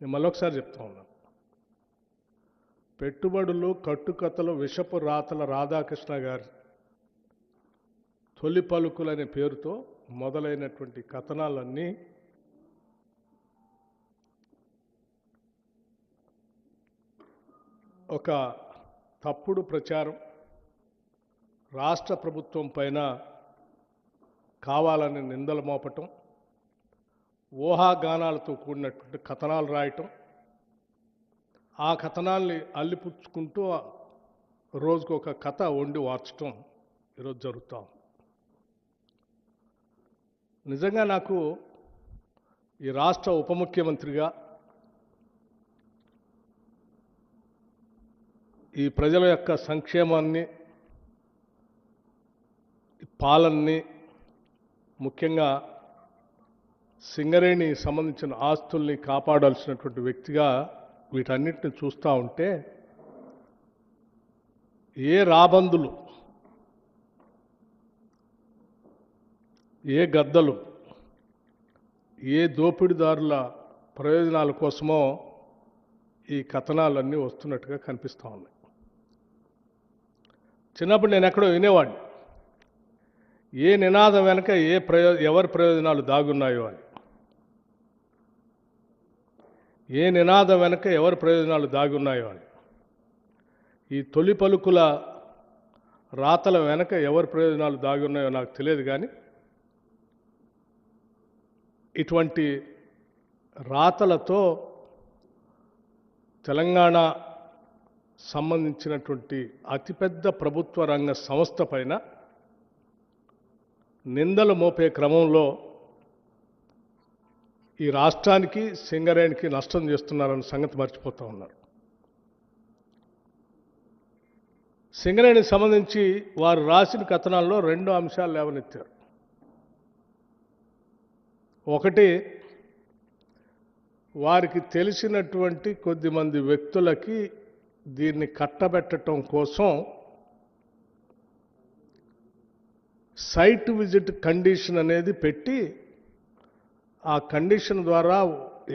నేను మళ్ళొకసారి చెప్తా ఉన్నాను పెట్టుబడులు కట్టుకథలు విషపు రాతల రాధాకృష్ణ గారి తొలి పలుకులు అనే పేరుతో మొదలైనటువంటి కథనాలన్నీ ఒక తప్పుడు ప్రచారం రాష్ట్ర ప్రభుత్వం పైన కావాలని నిందలు మోపటం ఊహాగానాలతో కూడినటువంటి కథనాలు రాయటం ఆ కథనాల్ని అల్లిపుచ్చుకుంటూ రోజుకు ఒక కథ వండి వార్చటం ఈరోజు జరుగుతాం నిజంగా నాకు ఈ రాష్ట్ర ఉప ముఖ్యమంత్రిగా ఈ ప్రజల యొక్క సంక్షేమాన్ని పాలనని ముఖ్యంగా సింగరేణి సంబంధించిన ఆస్తుల్ని కాపాడాల్సినటువంటి వ్యక్తిగా వీటన్నిటిని చూస్తూ ఉంటే ఏ రాబందులు ఏ గద్దలు ఏ దోపిడీదారుల ప్రయోజనాల కోసమో ఈ కథనాలన్నీ వస్తున్నట్టుగా కనిపిస్తూ ఉన్నాయి. చిన్నప్పుడు నేను ఎక్కడో వినేవాడిని. ఏ నినాదం వెనక ఏ ప్రయో ఎవరి ప్రయోజనాలు దాగున్నాయో అని. ఏ నినాదం వెనక ఎవరి ప్రయోజనాలు దాగున్నాయో అని. ఈ తొలి పలుకుల రాతల వెనక ఎవరి ప్రయోజనాలు దాగున్నాయో నాకు తెలియదు కానీ ఇటువంటి రాతలతో తెలంగాణ సంబంధించినటువంటి అతిపెద్ద ప్రభుత్వ రంగ సంస్థ పైన నిందలు మోపే క్రమంలో ఈ రాష్ట్రానికి సింగరేణికి నష్టం చేస్తున్నారన్న సంగతి మర్చిపోతూ ఉన్నారు. సింగరేణికి సంబంధించి వారు రాసిన కథనాల్లో రెండు అంశాలు లేవనెత్తారు. ఒకటి వారికి తెలిసినటువంటి కొద్దిమంది వ్యక్తులకి దీన్ని కట్టబెట్టడం కోసం సైట్ విజిట్ కండిషన్ అనేది పెట్టి ఆ కండిషన్ ద్వారా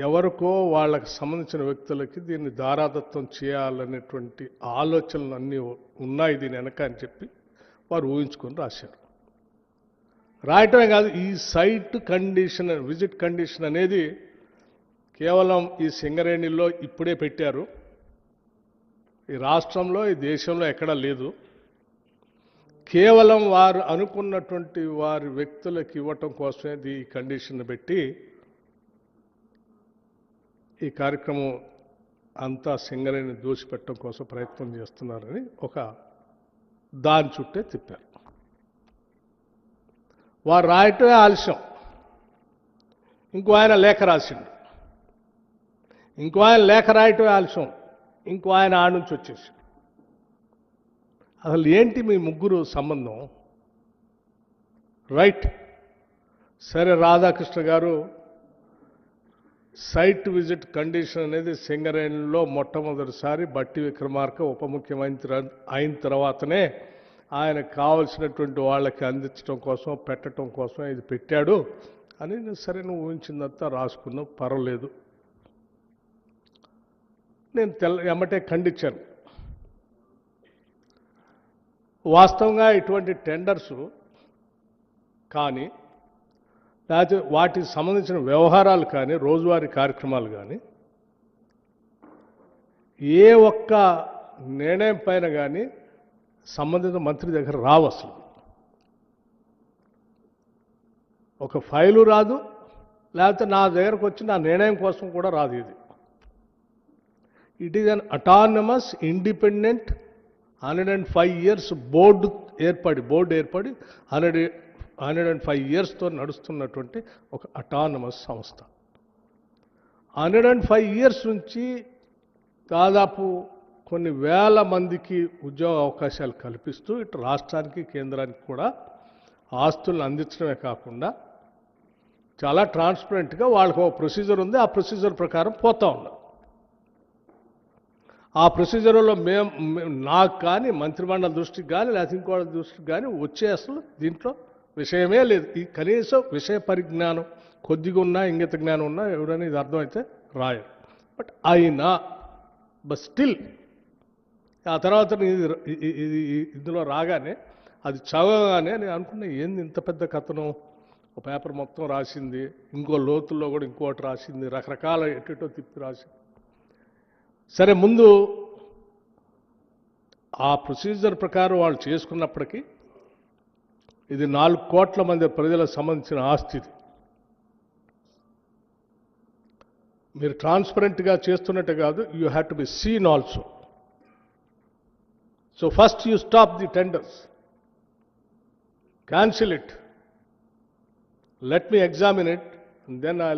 ఎవరికో వాళ్ళకి సంబంధించిన వ్యక్తులకి దీన్ని దారాదత్తం చేయాలనేటువంటి ఆలోచనలు అన్నీ ఉన్నాయి దీని వెనక అని చెప్పి వారు ఊహించుకొని రాశారు. రాయటమే కాదు ఈ సైట్ కండిషన్ విజిట్ కండిషన్ అనేది కేవలం ఈ సింగరేణిలో ఇప్పుడే పెట్టారు. ఈ రాష్ట్రంలో ఈ దేశంలో ఎక్కడా లేదు. కేవలం వారు అనుకున్నటువంటి వారి వ్యక్తులకు ఇవ్వటం కోసమే ఈ కండిషన్ పెట్టి ఈ కార్యక్రమం అంతా సింగరేణి దోచిపెట్టడం కోసం ప్రయత్నం చేస్తున్నారని ఒక దాని చుట్టే తిప్పారు. వారు రాయటమే ఆలస్యం. ఇంకో ఆయన లేఖ రాసిండు. ఇంకో ఆయన లేఖ రాయటమే ఆలస్యం. ఇంకో ఆయన ఆడ నుంచి వచ్చేసి అసలు ఏంటి మీ ముగ్గురు సంబంధం? రైట్. సరే రాధాకృష్ణ గారు సైట్ విజిట్ కండిషన్ అనేది సింగరేణిలో మొట్టమొదటిసారి బట్టి విక్రమార్క ఉప ముఖ్యమంత్రి అయిన తర్వాతనే ఆయన కావలసినటువంటి వాళ్ళకి అందించడం కోసం పెట్టడం కోసం ఇది పెట్టాడు అని నేను సరే నువ్వు ఊహించిందంతా రాసుకున్నా పర్వాలేదు. నేను తెల్ల ఎమ్మటే ఖండించాను. వాస్తవంగా ఇటువంటి టెండర్స్ కానీ లేకపోతే వాటికి సంబంధించిన వ్యవహారాలు కానీ రోజువారీ కార్యక్రమాలు కానీ ఏ ఒక్క నిర్ణయం పైన కానీ సంబంధిత మంత్రి దగ్గర రావు అసలు. ఒక ఫైలు రాదు లేకపోతే నా దగ్గరకు వచ్చి నా నిర్ణయం కోసం కూడా రాదు ఇది. It is an autonomous independent hundred and five years board ఏర్పడి బోర్డు ఏర్పడి హండ్రెడ్ హండ్రెడ్ అండ్ ఫైవ్ ఇయర్స్తో నడుస్తున్నటువంటి ఒక అటానమస్ సంస్థ. హండ్రెడ్ అండ్ ఫైవ్ ఇయర్స్ నుంచి దాదాపు కొన్ని వేల మందికి ఉద్యోగ అవకాశాలు కల్పిస్తూ ఇటు రాష్ట్రానికి కేంద్రానికి కూడా ఆస్తులను అందించడమే కాకుండా చాలా ట్రాన్స్పరెంట్గా వాళ్ళకి ఒక ప్రొసీజర్ ఉంది. ఆ ప్రొసీజర్ ప్రకారం పోతూ ఉన్నారు ఆ ప్రొసీజర్లో మేము నాకు కానీ మంత్రిమండలి దృష్టికి కానీ లేకపోతే ఇంకోటి దృష్టికి కానీ వచ్చే అసలు దీంట్లో విషయమే లేదు. ఈ కనీసం విషయ పరిజ్ఞానం కొద్దిగా ఉన్నా ఇంగిత జ్ఞానం ఉన్నా ఎవరైనా ఇది అర్థమైతే రాయరు. బట్ అయినా బట్ స్టిల్ ఆ తర్వాత ఇది ఇందులో రాగానే అది చదవగానే నేను అనుకున్నా ఏంది ఇంత పెద్ద కథనం? ఒక పేపర్ మొత్తం రాసింది ఇంకో లోతుల్లో కూడా ఇంకోటి రాసింది రకరకాల ఎటెటో తిప్పి రాసింది. సరే ముందు ఆ ప్రొసీజర్ ప్రకారం వాళ్ళు చేసుకున్నప్పటికీ ఇది నాలుగు కోట్ల మంది ప్రజలకు సంబంధించిన ఆస్తి మీరు ట్రాన్స్పరెంట్గా చేస్తున్నట్టు కాదు you have to be seen also. So first you stop the tenders. Cancel it. Let me examine it then I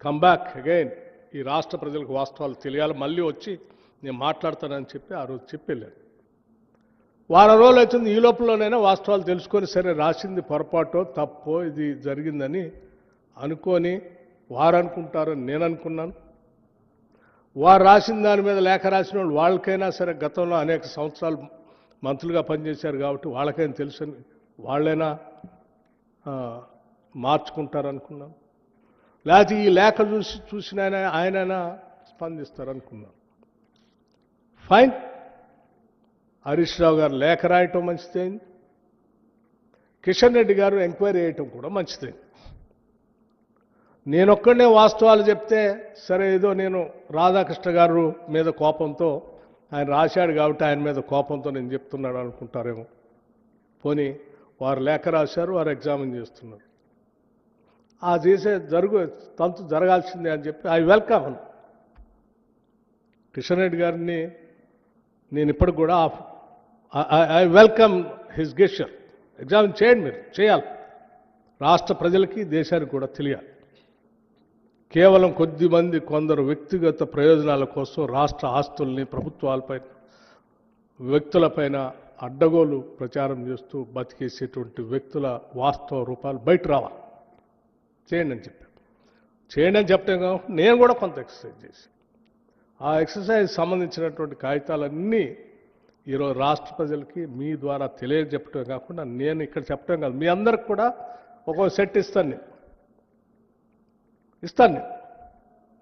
come back again. ఈ రాష్ట్ర ప్రజలకు వాస్తవాలు తెలియాలి మళ్ళీ వచ్చి నేను మాట్లాడతానని చెప్పి ఆ రోజు చెప్పి వెళ్ళాను వారం రోజులు అవుతుంది ఈ లోపలనైనా వాస్తవాలు తెలుసుకొని సరే రాసింది పొరపాటో తప్పో ఇది జరిగిందని అనుకొని వారు అనుకుంటారని నేను అనుకున్నాను. వారు రాసిన దాని మీద లేఖ రాసిన వాళ్ళు వాళ్ళకైనా సరే గతంలో అనేక సంవత్సరాలు మంత్రులుగా పనిచేశారు కాబట్టి వాళ్ళకైనా తెలుసని వాళ్ళైనా మార్చుకుంటారనుకున్నాను. లేకపోతే ఈ లేఖ చూసి చూసిన ఆయన స్పందిస్తారు స్పందిస్తారనుకున్నాం. ఫైన్ హరీష్ రావు గారు లేఖ రాయటం మంచిదైంది. కిషన్ రెడ్డి గారు ఎంక్వైరీ చేయటం కూడా మంచిదైంది. నేనొక్కడనే వాస్తవాలు చెప్తే సరే ఏదో నేను రాధాకృష్ణ గారు మీద కోపంతో ఆయన రాశాడు కాబట్టి ఆయన మీద కోపంతో నేను చెప్తున్నాడు అనుకుంటారేమో. పోనీ వారు లేఖ రాశారు వారు ఎగ్జామిన్ చేస్తున్నారు. ఆ చేసే జరుగు తంతు జరగాల్సిందే అని చెప్పి ఐ వెల్కమ్ కిషన్ రెడ్డి గారిని నేను ఇప్పటికి కూడా I welcome his gesture. Exam చేయండి మీరు చేయాలి. రాష్ట్ర ప్రజలకి దేశానికి కూడా తెలియాలి. కేవలం కొద్ది మంది కొందరు వ్యక్తిగత ప్రయోజనాల కోసం రాష్ట్ర ఆస్తుల్ని ప్రభుత్వాలపై వ్యక్తులపైన అడ్డగోలు ప్రచారం చేస్తూ బతికేసేటువంటి వ్యక్తుల వాస్తవ రూపాలు బయట రావాలి. చేయండి అని చెప్పాను చేయండి అని చెప్పడం కాకుండా నేను కూడా కొంత ఎక్సర్సైజ్ చేసి ఆ ఎక్సర్సైజ్ సంబంధించినటువంటి కాగితాలన్నీ ఈరోజు రాష్ట్ర ప్రజలకి మీ ద్వారా తెలియజెప్పటం కాకుండా నేను ఇక్కడ చెప్పడం కాదు. మీ అందరికి కూడా ఒక సెట్ ఇస్తాను నేను. ఇస్తాను నేను.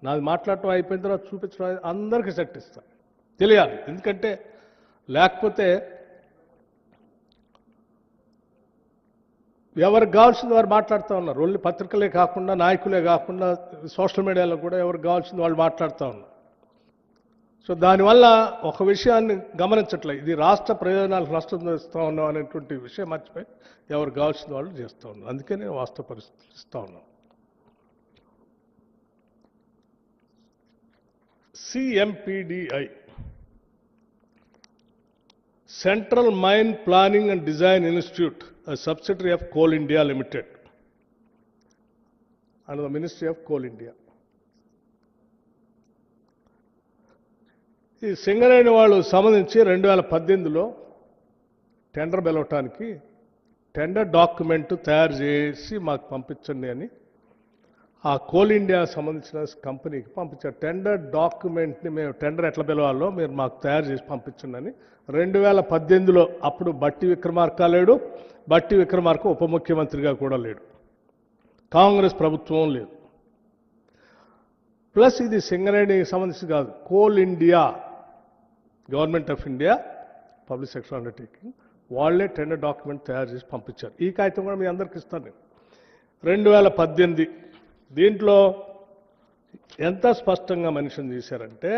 నాది మాట్లాడటం అయిపోయిన తర్వాత చూపించడం అందరికీ సెట్ ఇస్తాను. తెలియాలి. ఎందుకంటే లేకపోతే ఎవరికి కావాల్సింది వారు మాట్లాడుతూ ఉన్నారు. ఓన్లీ పత్రికలే కాకుండా నాయకులే కాకుండా సోషల్ మీడియాలో కూడా ఎవరికి కావాల్సింది వాళ్ళు మాట్లాడుతూ ఉన్నారు. సో దానివల్ల ఒక విషయాన్ని గమనించట్లే ఇది రాష్ట్ర ప్రయోజనాలకు నష్టం చేస్తూ ఉన్నాం అనేటువంటి విషయం మర్చిపోయి ఎవరు కావాల్సిన వాళ్ళు చేస్తూ ఉన్నారు. అందుకే నేను వాస్తవ పరిస్థితులు ఇస్తూ ఉన్నాను. CMPDI central mine planning and design institute subsidiary of coal India limited and the ministry of coal India ఈ సింగరేణి వాళ్ళు సంబంధించి రెండు వేల పద్దెనిమిదిలో టెండర్ పిలవటానికి టెండర్ డాక్యుమెంట్ తయారు చేసి మాకు పంపించండి అని ఆ కోల్ ఇండియా సంబంధించిన కంపెనీకి పంపించారు టెండర్ డాక్యుమెంట్ని మేము టెండర్ ఎట్లా పిలవాలో మీరు మాకు తయారు చేసి పంపించండి అని రెండు వేల పద్దెనిమిదిలో అప్పుడు బట్టి విక్రమార్క లేడు బట్టి విక్రమార్క ఉప ముఖ్యమంత్రిగా కూడా లేడు. కాంగ్రెస్ ప్రభుత్వం లేదు. ప్లస్ ఇది సింగరేణికి సంబంధించి కాదు coal India government of India public sector undertaking వాళ్ళే టెండర్ డాక్యుమెంట్ తయారు చేసి పంపించారు. ఈ కాగితం కూడా మీ అందరికి ఇస్తాను నేను. రెండు వేల పద్దెనిమిది దీంట్లో ఎంత స్పష్టంగా మెన్షన్ చేశారంటే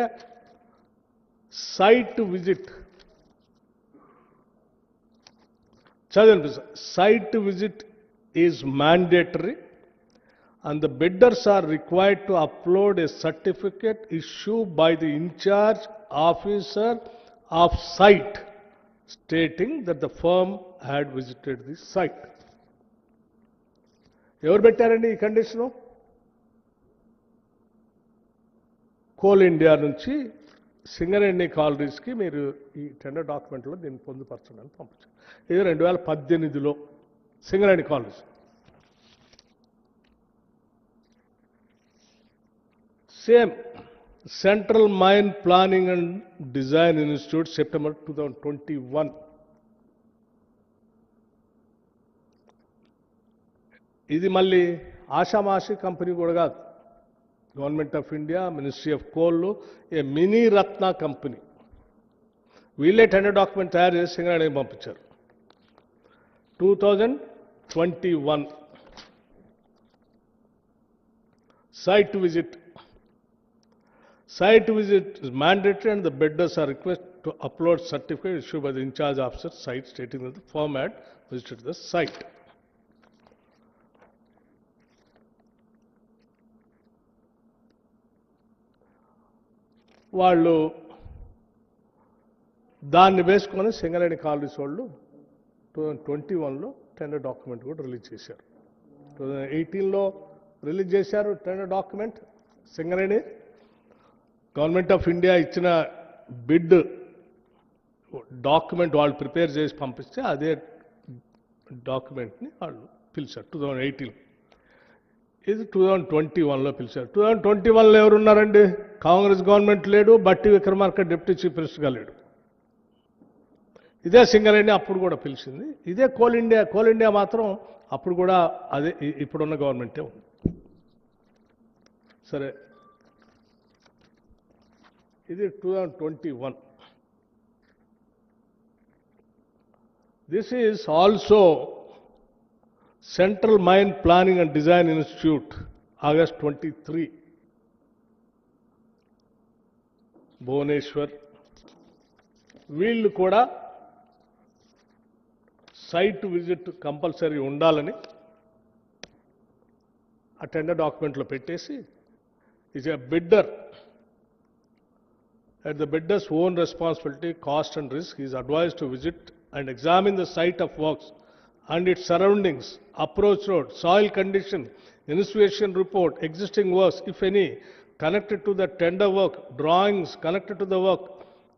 సైట్ విజిట్ చదివి site visit is mandatory and the bidders are required to upload a certificate issued by the incharge officer of site stating that the firm had visited the site. ఎవరు పెట్టారండి ఈ condition coal India నుంచి సింగరేణి కాలరీస్కి మీరు ఈ tender డాక్యుమెంట్లో దీన్ని పొందుపరచండి అని పంపించారు. ఇది రెండు వేల పద్దెనిమిదిలో Singareni collieries? Same central mine planning and design institute September two thousand twenty one. ఇది మళ్ళీ ఆషామాషి కంపెనీ కూడా కాదు. Government of India ministry of coal a mini Ratna company వీళ్ళే టెండర్ డాక్యుమెంట్ తయారు చేసి సింగరేణికి పంపించారు two thousand twenty one site visit. Site visit is mandatory and the bidders are requested to upload certificate issued by the in charge officer site stating that the firm had visited the site. వాళ్ళు దాన్ని వేసుకొని Singareni colonies వాళ్ళు two thousand twenty వన్లో tender document కూడా release చేశారు. Two thousand ఎయిటీన్లో release చేశారు tender document Singareni. Government of India ఇచ్చిన బిడ్ డాక్యుమెంట్ వాళ్ళు ప్రిపేర్ చేసి పంపిస్తే అదే డాక్యుమెంట్ని వాళ్ళు పిలిచారు టూ థౌజండ్ ఎయిటీన్ ఇది టూ థౌజండ్ ట్వంటీ వన్లో పిలిచారు. టూ థౌజండ్ ట్వంటీ వన్లో ఎవరున్నారండి? కాంగ్రెస్ గవర్నమెంట్ లేడు బట్టి విక్రమార్క డిప్యూటీ చీఫ్ మినిస్టర్గా లేడు. ఇదే సింగరేణి అప్పుడు కూడా పిలిచింది. ఇదే కోల్ ఇండియా కోల్ ఇండియా మాత్రం అప్పుడు కూడా అదే ఇ- ఇప్పుడున్న గవర్నమెంటే ఉంది. సరే. ఇది two thousand twenty one this is also central mine planning and design institute August twenty three Bhubaneswar వీళ్ళు కూడా సైట్ విజిట్ కంపల్సరీ ఉండాలని ఆ టెండర్ డాక్యుమెంట్లో పెట్టేసి is a bidder at the bidder's own responsibility, cost and risk, he is advised to visit and examine the site of works and its surroundings, approach road, soil condition, inspection report, existing works, if any, connected to the tender work, drawings connected to the work,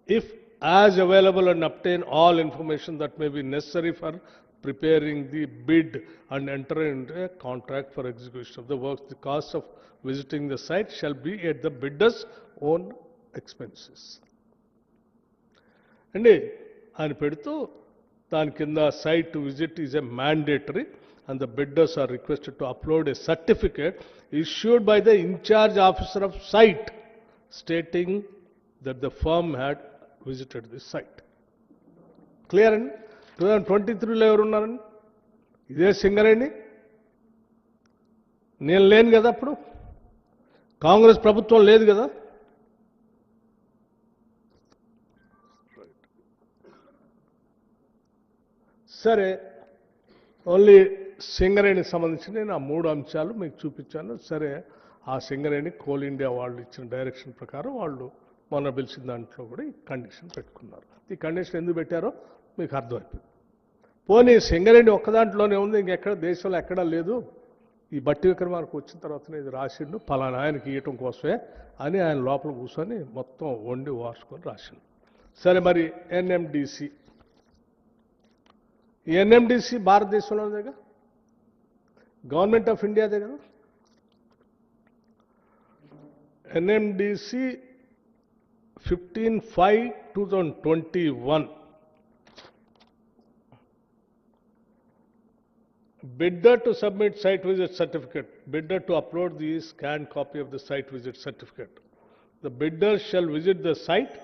if as available and obtain all information that may be necessary for preparing the bid and enter into a contract for execution of the works. The cost of visiting the site shall be at the bidder's own expenses. అండి ఆయన పెడుతూ దాని కింద site visit is a mandatory and the bidders are requested to upload a certificate issued by the incharge officer of site stating that the firm had visited the site clear అండి? Two thousand twenty త్రీలో ఎవరున్నారండి ఇదే సింగరేణి? నేను లేను కదా అప్పుడు? కాంగ్రెస్ ప్రభుత్వం లేదు కదా? సరే ఓన్లీ సింగరేణికి సంబంధించి నేను ఆ మూడు అంశాలు మీకు చూపించాను. సరే ఆ సింగరేణి కోల్ ఇండియా వాళ్ళు ఇచ్చిన డైరెక్షన్ ప్రకారం వాళ్ళు మొన్న పిలిచిన దాంట్లో కూడా ఈ కండిషన్ పెట్టుకున్నారు. ఈ కండిషన్ ఎందుకు పెట్టారో మీకు అర్థమైపోయింది. పోనీ సింగరేణి ఒక్క దాంట్లోనే ఉంది ఇంకెక్కడ దేశంలో ఎక్కడా లేదు. ఈ బట్టి విక్రమార్కు వచ్చిన తర్వాతనే ఇది రాసిండు పలానా ఆయనకి ఇవ్వటం కోసమే అని ఆయన లోపల కూర్చొని మొత్తం వండి వార్చుకొని రాసిండు. సరే మరి ఎన్ఎండిసి ఈ ఎన్ఎండిసి భారతదేశంలోదేగా గవర్నమెంట్ ఆఫ్ ఇండియాదే కదా NMDC fifteen five two thousand twenty one bidder to submit site visit certificate, bidder to upload the scanned copy of the site visit certificate. The bidders shall visit the site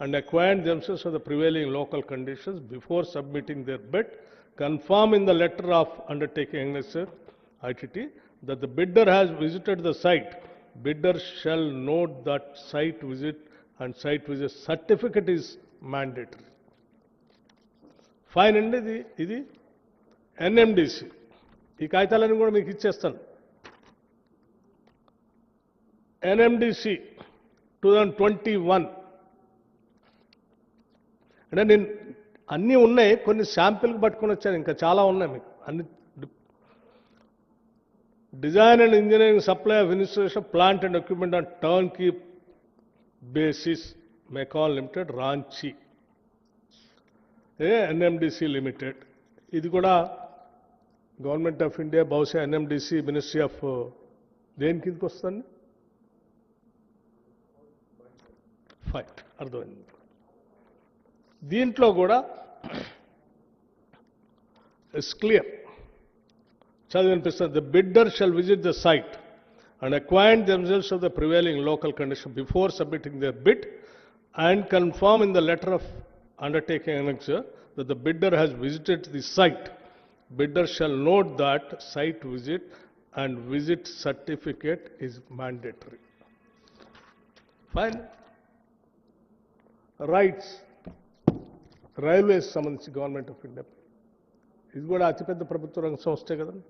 and acquaint themselves with the prevailing local conditions before submitting their bid, confirm in the letter of undertaking annexure, ITT, that the bidder has visited the site. Bidder shall note that site visit and site visit certificate is mandatory. Fine అండి ఇది ఇది NMDC ఈ కాగితాలన్నీ కూడా మీకు ఇచ్చేస్తాను NMDC two thousand twenty one అంటే నేను అన్నీ ఉన్నాయి కొన్ని శాంపిల్కి పట్టుకొని వచ్చాను ఇంకా చాలా ఉన్నాయి మీకు. అన్ని design and engineering supply of institution plant and equipment on turnkey basis MECON limited Ranchi. A NMDC limited. ఇది కూడా గవర్నమెంట్ ఆఫ్ ఇండియా బహుశా ఎన్ఎండిసి మినిస్ట్రీ ఆఫ్ దేని కిందకి వస్తుంది? ఫైట్ అర్థమైంది. దీంట్లో కూడా ఇట్స్ క్లియర్ చదివి అనిపిస్తుంది the bidder shall visit the site and acquaint themselves of the prevailing local condition before submitting their bid and confirm in the letter of undertaking annexure that the bidder has visited the site. Bidder shall note that site visit and visit certificate is mandatory. Fine. RITES railways సంబంధించి government of India ఇది కూడా అతిపెద్ద ప్రభుత్వ రంగ సంస్థే కదండి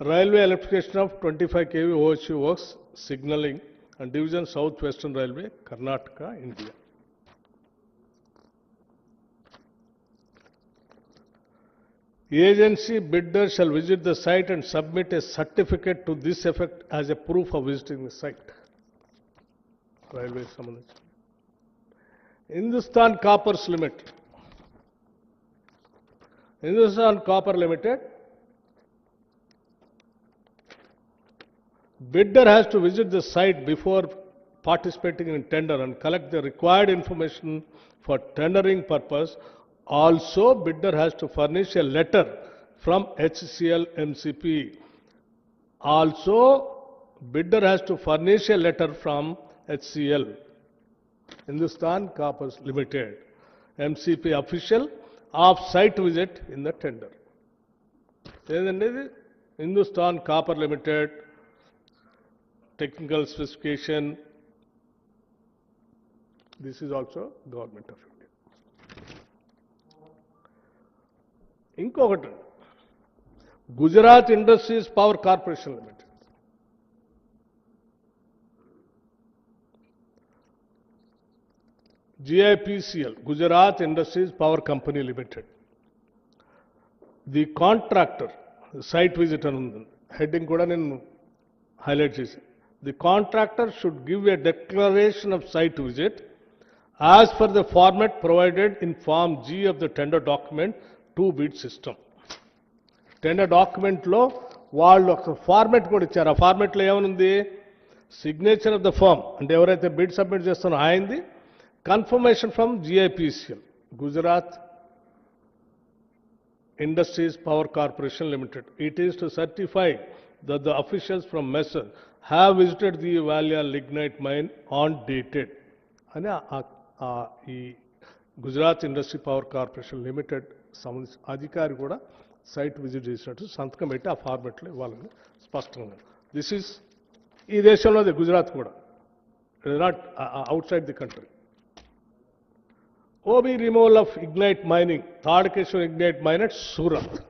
railway electrification of twenty five KV OHE works signalling and division south western railway Karnataka India Agency bidder shall visit the site and submit a certificate to this effect as a proof of visiting the site. Railway సంబంధించి Hindustan Coppers Limited. Hindustan Copper Limited. Bidder has to visit the site before participating in tender and collect the required information for tendering purpose. Also, bidder has to furnish a letter from HCL MCP. Also, bidder has to furnish a letter from HCL. Hindustan Coppers Limited, MCP official of site visit in the tender. ఏదండి ఇది Hindustan copper limited technical specification this is also government of India ఇంకొకటి Gujarat industries power corporation limited GIPCL, Gujarat Industries Power Company Limited. The contractor site visit అని ఉంది. Heading కూడా నేను highlight చేశాను the contractor should give a declaration of site visit as per the format provided in form G of the tender document two bid system tender డాక్యుమెంట్లో వాళ్ళు ఒక format కూడా ఇచ్చారు. ఆ ఫార్మెట్లో ఏమనుంది? సిగ్నేచర్ ఆఫ్ ద ఫార్మ్ అంటే ఎవరైతే bid submit చేస్తారో ఆయనది. Confirmation from GIPCL Gujarat Industries Power Corporation Limited. It is to certify that the officials from MESSER have visited the Valia lignite mine on dated. అని ఆ- ఆ- ఆ ఈ Gujarat industry power corporation limited సంబంధించిన అధికారి కూడా సైట్ విజిట్ చేసినట్టు సంతకం పెట్టి ఆ ఫార్మెట్లో ఇవ్వాలని స్పష్టంగా దిస్ ఈస్ ఈ దేశంలోది గుజరాత్ కూడా it is not outside the country OB removal of Ignite Mining, Tadakeshwar Ignite Mine at Surat.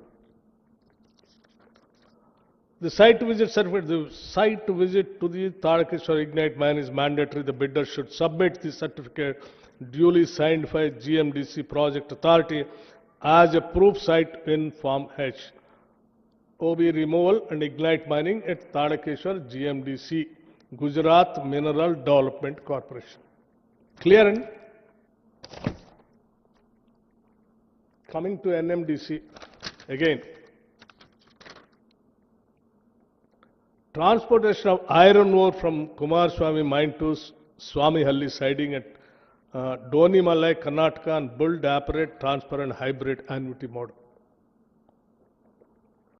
The site visit certificate, the site visit to the Tadakeshwar Ignite Mine is mandatory. The bidder should submit the certificate duly signed by GMDC Project Authority as a proof site in Form H. OB removal and Ignite Mining at Tadakeshwar GMDC, Gujarat Mineral Development Corporation. Clear and coming to NMDC, again, transportation of iron ore from Kumar Swami mine to Swami Halli siding at uh, Doni Malai, Karnataka and build, operate, transfer and hybrid annuity model.